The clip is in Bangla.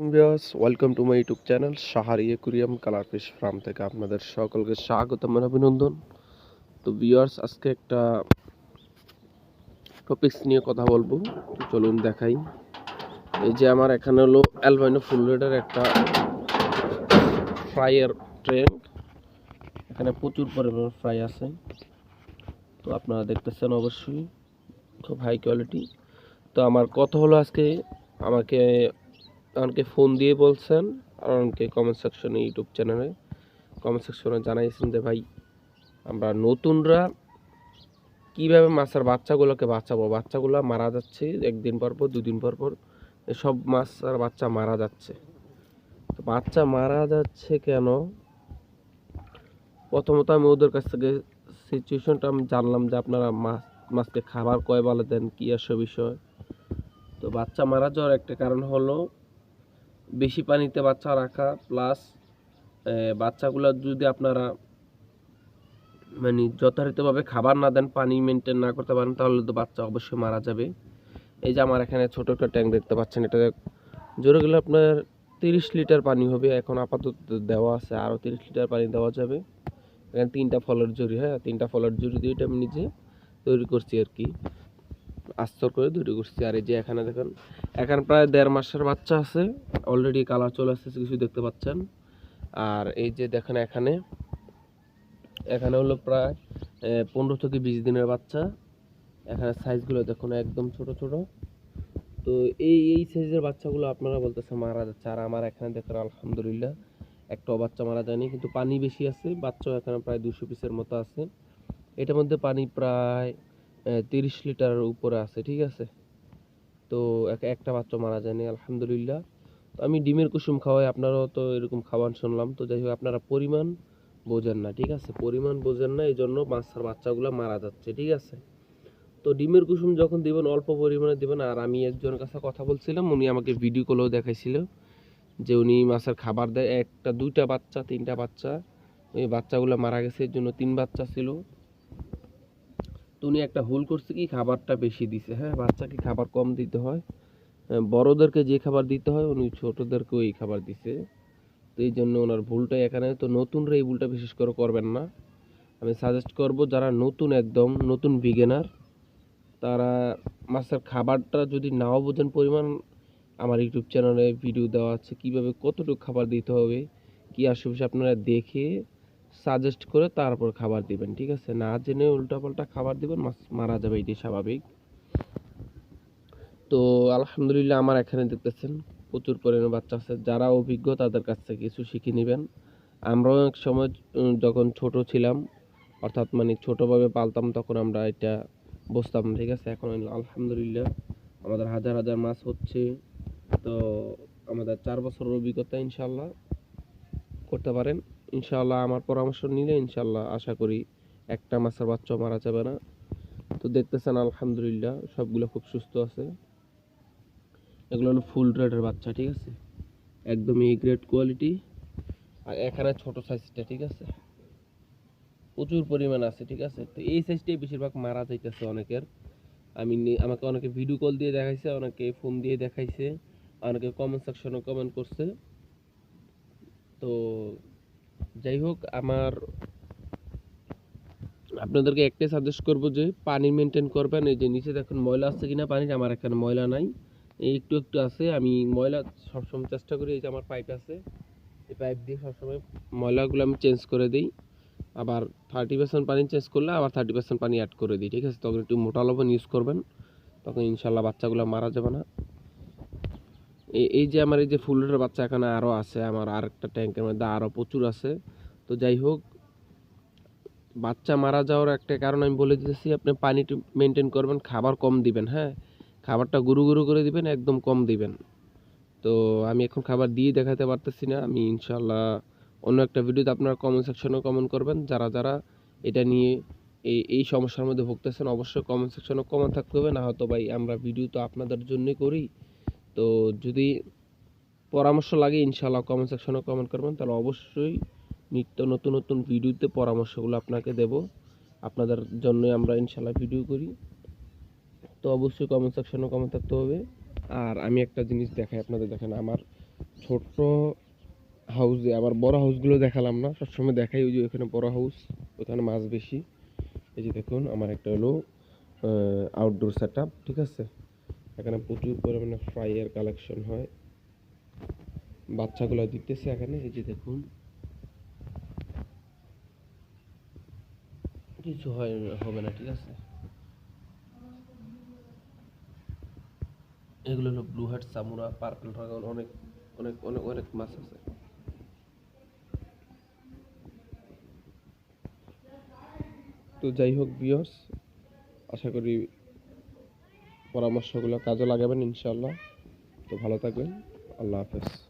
Viewers, welcome to my YouTube channel Sahari aquarium colour fish farm থেকে আপনাদের সকলকে স্বাগতম এবং অভিনন্দন। তো ভিউয়ার্স, আজকে একটা টপিকস নিয়ে কথা বলব। চলুন দেখাই। এই যে আমার এখানে হলো অ্যালবাইনো ফুল রেডের একটা ফ্রাইয়ের ট্রেন। এখানে প্রচুর পরিমাণে ফ্রাই আছে। তো আপনারা দেখতেছেন অবশ্যই, খুব হাই কোয়ালিটি তো আমার কথা হলো আজকে আমাকে অনেকে ফোন দিয়ে বলছেন, আর অনেকে কমেন্ট সেকশনে ইউটিউব চ্যানেলে কমেন্ট সেকশনে জানাইছেন যে, ভাই, আমরা নতুনরা কীভাবে মাছের বাচ্চাগুলোকে বাঁচাবো? বাচ্চাগুলো মারা যাচ্ছে, একদিন পর পর, দুদিন পর পর সব মাছ আর বাচ্চা মারা যাচ্ছে। তো বাচ্চা মারা যাচ্ছে কেন? প্রথমত আমি ওদের কাছ থেকে সিচুয়েশনটা আমি জানলাম যে, আপনারা মাছ, মাছকে খাবার কয় বলে দেন? কী আসে বিষয়? তো বাচ্চা মারা যাওয়ার একটা কারণ হলো বেশি পানিতে বাচ্চা রাখা প্লাস বাচ্চাগুলো যদি আপনারা মানে যথারীতভাবে খাবার না দেন, পানি মেনটেন না করতে পারেন, তাহলে তো বাচ্চা অবশ্যই মারা যাবে। এই যে আমার এখানে ছোটো একটা ট্যাঙ্ক দেখতে পাচ্ছেন, এটা জোরে গেলে আপনার তিরিশ লিটার পানি হবে, এখন আপাতত দেওয়া আছে আরও তিরিশ লিটার পানি দেওয়া যাবে। এখানে তিনটা ফলের জুড়ি হ্যাঁ তিনটা ফলের জুড়ি দিয়ে এটা আমি নিজে তৈরি করছি আর কি। আস্তর করে তৈরি করছি আর এই যে এখানে দেখেন, এখানে প্রায় দেড় মাসের বাচ্চা আছে। অলরেডি কালার চলে আসতেছে, কিছু দেখতে পাচ্ছেন। আর এই যে দেখেন এখানে এখানে হলো প্রায় পনেরো থেকে বিশ দিনের বাচ্চা। এখানে সাইজগুলো দেখুন একদম ছোট ছোট। তো এই এই সাইজের বাচ্চাগুলো আপনারা বলতেছে মারা যাচ্ছে। আর আমার এখানে দেখেন, আলহামদুলিল্লাহ একটা বাচ্চা মারা যায়নি। কিন্তু পানি বেশি আছে। বাচ্চাও এখানে প্রায় দুশো পিসের মতো আছে। এটার মধ্যে পানি প্রায় তিরিশ লিটারের উপরে আছে, ঠিক আছে? তো একটা বাচ্চা মারা যায়নি, আলহামদুলিল্লাহ। তো আমি ডিমের কুসুম খাওয়াই, আপনারাও তো এরকম খাওয়ান শুনলাম। তো যাই হোক, আপনারা পরিমাণ বোঝেন না, ঠিক আছে? পরিমাণ বোঝেন না এই জন্য মাছের বাচ্চাগুলো মারা যাচ্ছে, ঠিক আছে? তো ডিমের কুসুম যখন দিবেন, অল্প পরিমাণে দিবেন, আর আমি একজনের কাছে কথা বলছিলাম, উনি আমাকে ভিডিও কলেও দেখাইছিল যে উনি মাছের খাবার দেয়। একটা, দুইটা বাচ্চা, তিনটা বাচ্চা, ওই বাচ্চাগুলো মারা গেছে, এর জন্য তিন বাচ্চা ছিল। তো উনি একটা ভুল করছে কি, খাবারটা বেশি দিছে। হ্যাঁ বাচ্চাকে খাবার কম দিতে হয়। বড়োদেরকে যে খাবার দিতে হয়, উনি ছোটোদেরকেও এই খাবার দিছে। তো এই জন্য ওনার ভুলটা এখানে। তো নতুনরা এই ভুলটা বিশেষ করে করবেন না। আমি সাজেস্ট করব, যারা নতুন একদম, নতুন বিগেনার তারা মাছের খাবারটা যদি নাও বোঝেন পরিমাণ, আমার ইউটিউব চ্যানেলে ভিডিও দেওয়া আছে, কীভাবে কতটুকু খাবার দিতে হবে, কী আশেপাশে আপনারা দেখে সাজেস্ট করে তারপর খাবার দিবেন, ঠিক আছে? না জেনে উল্টাপাল্টা খাবার দিবেন মাছ মারা যাবে এটি স্বাভাবিক। তো আলহামদুলিল্লাহ আমার এখানে দেখতেছেন, প্রচুর পরিমাণে বাচ্চা আছে। যারা অভিজ্ঞ, তাদের কাছ থেকে কিছু শিখে নেবেন। আমরাও এক সময় যখন ছোট ছিলাম, অর্থাৎ মানে ছোটোভাবে পালতাম, তখন আমরা এটা বসতাম ঠিক আছে? এখন আলহামদুলিল্লাহ আমাদের হাজার হাজার মাছ হচ্ছে। তো আমাদের চার বছরের অভিজ্ঞতা ইনশাল্লাহ করতে পারেন। ইনশাল্লাহ আমার পরামর্শ নিলে ইনশাল্লাহ আশা করি একটা মাছের বাচ্চা মারা যাবে না। তো দেখতেছেন, আলহামদুলিল্লাহ সবগুলো খুব সুস্থ আছে। এগুলো হলো ফুল রেডের বাচ্চা, ঠিক আছে? একদম এই গ্রেড কোয়ালিটি আর এখানে ছোট সাইজটা ঠিক আছে? প্রচুর পরিমাণ আছে, ঠিক আছে? তো এই সাইজটাই বেশিরভাগ মারা যাইতেছে অনেকের। আমি আমাকে অনেকে ভিডিও কল দিয়ে দেখাইছে, অনেকে ফোন দিয়ে দেখাইছে, অনেকে কমেন্ট সেকশনে কমেন্ট করছে। তো যাই হোক, আমার আপনাদেরকে একটাই সাজেস্ট করব যে, পানি মেনটেন করবেন। এই যে নিচে দেখুন ময়লা আছে কিনা পানি আমার এখানে ময়লা নাই। একটু একটু আছে, আমি ময়লা সবসময় চেষ্টা করি, এই যে আমার পাইপ আছে। এই পাইপ দিয়ে সবসময় ময়লাগুলো আমি চেঞ্জ করে দিই। আবার থার্টি পার্সেন্ট পানি চেঞ্জ করলে আবার থার্টি পার্সেন্ট পানি অ্যাড করে দিই, ঠিক আছে? তখন একটু মোটা লবণ ইউজ করবেন, তখন ইনশাল্লাহ বাচ্চাগুলো মারা যাবে না। এই যে আমার এই যে ফুলের বাচ্চা এখানে আরও আছে, আমার আরেকটা ট্যাঙ্কের মধ্যে আরও প্রচুর আছে। তো যাই হোক, বাচ্চা মারা যাওয়ার একটা কারণ আমি বলে দিতেছি, আপনি পানি মেনটেন করবেন, খাবার কম দিবেন হ্যাঁ? খাবারটা গুরু গুরু করে দিবেন, একদম কম দিবেন। তো আমি এখন খাবার দিয়ে দেখাতে পারতেছি না, আমি ইনশাল্লাহ অন্য একটা ভিডিওতে আপনারা কমেন্ট সেকশনেও কমেন্ট করবেন। যারা যারা এটা নিয়ে এই এই সমস্যার মধ্যে ভুগতেছেন, অবশ্যই কমেন্ট সেকশনে কমেন্ট থাকতে হবে, না হয়তো ভাই আমরা ভিডিও তো আপনাদের জন্যই করি। তো যদি পরামর্শ লাগে ইনশাল্লাহ কমেন্ট সেকশনে কমেন্ট করবেন। তাহলে অবশ্যই নিত্য নতুন নতুন ভিডিওতে পরামর্শগুলো আপনাকে দেব। আপনাদের জন্যই আমরা ইনশাল্লাহ ভিডিও করি। তো অবশ্যই কমেন্ট সেকশনে কমেন্ট থাকতে হবে। আর আমি একটা জিনিস দেখাই আপনাদের, দেখেন আমার ছোট্ট হাউসে আবার বড় হাউসগুলো দেখালাম না। সবসময় দেখাই ওই যে ওখানে বড় হাউস ওখানে মাছ বেশি। এই যে দেখুন, আমার একটা হলো আউটডোর সেট ঠিক আছে? এখানে প্রচুর পরিমাণে ফ্রাইয়ের কালেকশন হয়। বাচ্চাগুলো দিতেছে এখানে, এই যে দেখুন। কিছু হয়, হবে না, ঠিক আছে? এগুলো হলো blue heart samurai purple dragon অনেক অনেক অনেক অনেক মাছ আছে। তো যাই হোক বিয়স আশা করি পরামর্শগুলো কাজে লাগাবেন ইনশাল্লাহ তো ভালো থাকবেন। আল্লাহ হাফেজ।